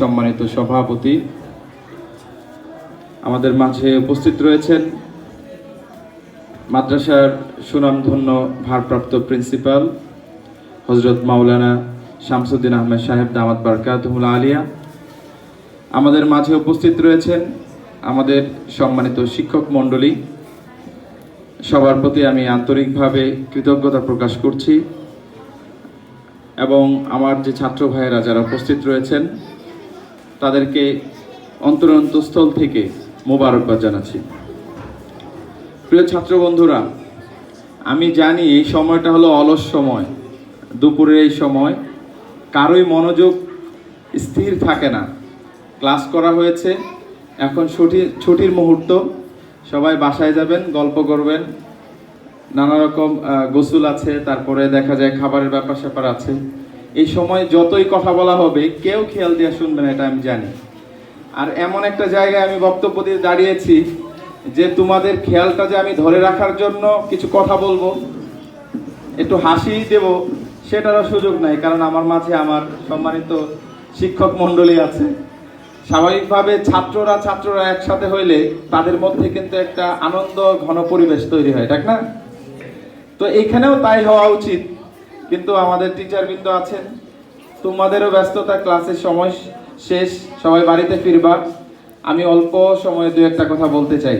সম্মানিত সভাপতি, আমাদের মাঝে উপস্থিত রয়েছেন মাদ্রাসার সুনামধন্য ভারপ্রাপ্ত প্রিন্সিপাল হজরত মাওলানা শামসুদ্দিন আহমেদ সাহেব দামাত বারকাতুল আলিয়া। আমাদের মাঝে উপস্থিত রয়েছেন আমাদের সম্মানিত শিক্ষক মণ্ডলী। সবার প্রতি আমি আন্তরিকভাবে কৃতজ্ঞতা প্রকাশ করছি এবং আমার যে ছাত্র ভাইয়েরা যারা উপস্থিত রয়েছেন তাদেরকে অন্তর অন্তঃস্থল থেকে মোবারকবাদ জানাচ্ছি। প্রিয় ছাত্র বন্ধুরা আমি জানি এই সময়টা হলো অলস সময়, দুপুরের এই সময়। কারোই মনোযোগ স্থির থাকে না। ক্লাস করা হয়েছে, এখন ছুটি ছুটির মুহূর্ত। সবাই বাসায় যাবেন, গল্প করবেন। নানা রকম গোসল আছে, তারপরে দেখা যায় খাবারের ব্যাপার স্যাপার আছে। এই সময় যতই কথা বলা হবে, কেউ খেয়াল দিয়ে শুনবে না, এটা আমি জানি। আর এমন একটা জায়গায় আমি বক্তব্য দিয়ে দাঁড়িয়েছি যে তোমাদের খেয়ালটা যে আমি ধরে রাখার জন্য কিছু কথা বলব, একটু হাসি দেব, সেটারও সুযোগ নাই, কারণ আমার মাঝে আমার সম্মানিত শিক্ষক মণ্ডলী আছে। স্বাভাবিকভাবে ছাত্ররা ছাত্ররা একসাথে হইলে তাদের মধ্যে কিন্তু একটা আনন্দ, ঘন পরিবেশ তৈরি হয়, ঠিক না? তো এখানেও তাই হওয়া উচিত। কিন্তু আমাদের টিচার বিন্দু আছেন। তোমাদেরও ব্যস্ততা ক্লাসের সময় শেষ, সবাই বাড়িতে ফিরবা আমি অল্প সময়ে দু একটা কথা বলতে চাই।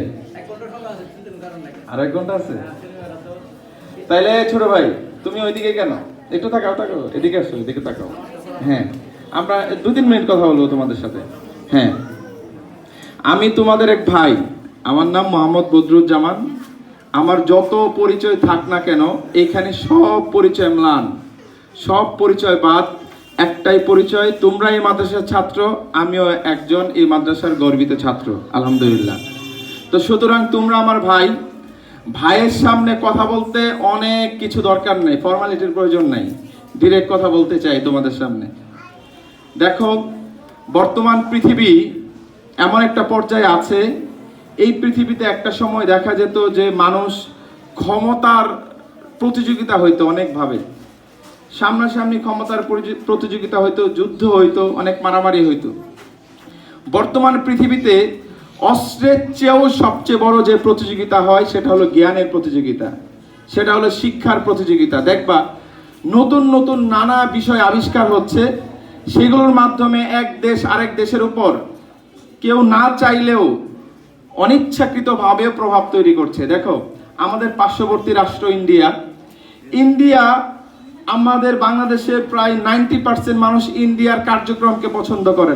আর এক ঘণ্টা আছে? তাইলে ছোট ভাই, তুমি ওইদিকে কেন? একটু তাকাও তাকাও, এদিকে আসো, এদিকে তাকাও। হ্যাঁ আমরা দু তিন মিনিট কথা বলব তোমাদের সাথে। হ্যাঁ আমি তোমাদের এক ভাই, আমার নাম মোহাম্মদ বদরুজ্জামান। আমার যত পরিচয় থাক না কেন, এখানে সব পরিচয় ম্লান। সব পরিচয় বাদ, একটাই পরিচয়, তোমরা এই মাদ্রাসার ছাত্র, আমিও একজন এই মাদ্রাসার গর্বিত ছাত্র, আলহামদুলিল্লাহ। তো সুতরাং তোমরা আমার ভাই, ভাইয়ের সামনে কথা বলতে অনেক কিছু দরকার নেই, ফর্মালিটির প্রয়োজন নেই। ডিরেক্ট কথা বলতে চাই তোমাদের সামনে। দেখো, বর্তমান পৃথিবী এমন একটা পর্যায়ে আছে এই পৃথিবীতে একটা সময় দেখা যেত যে মানুষ ক্ষমতার প্রতিযোগিতা হইতো অনেকভাবে। সামনাসামনি ক্ষমতার প্রতিযোগিতা হইতো, যুদ্ধ হইতো, অনেক মারামারি হইতো। বর্তমান পৃথিবীতে অস্ত্রের চেয়েও সবচেয়ে বড় যে প্রতিযোগিতা হয়, সেটা হলো জ্ঞানের প্রতিযোগিতা। সেটা হলো শিক্ষার প্রতিযোগিতা। দেখবা, নতুন নতুন নানা বিষয় আবিষ্কার হচ্ছে, সেগুলোর মাধ্যমে এক দেশ আরেক দেশের উপর। কেউ না চাইলেও অনিচ্ছাকৃতভাবে প্রভাব তৈরি করছে দেখো, আমাদের পার্শ্ববর্তী রাষ্ট্র ইন্ডিয়া ইন্ডিয়া আমাদের বাংলাদেশে প্রায় নাইনটি পার্সেন্ট মানুষ ইন্ডিয়ার কার্যক্রমকে পছন্দ করে।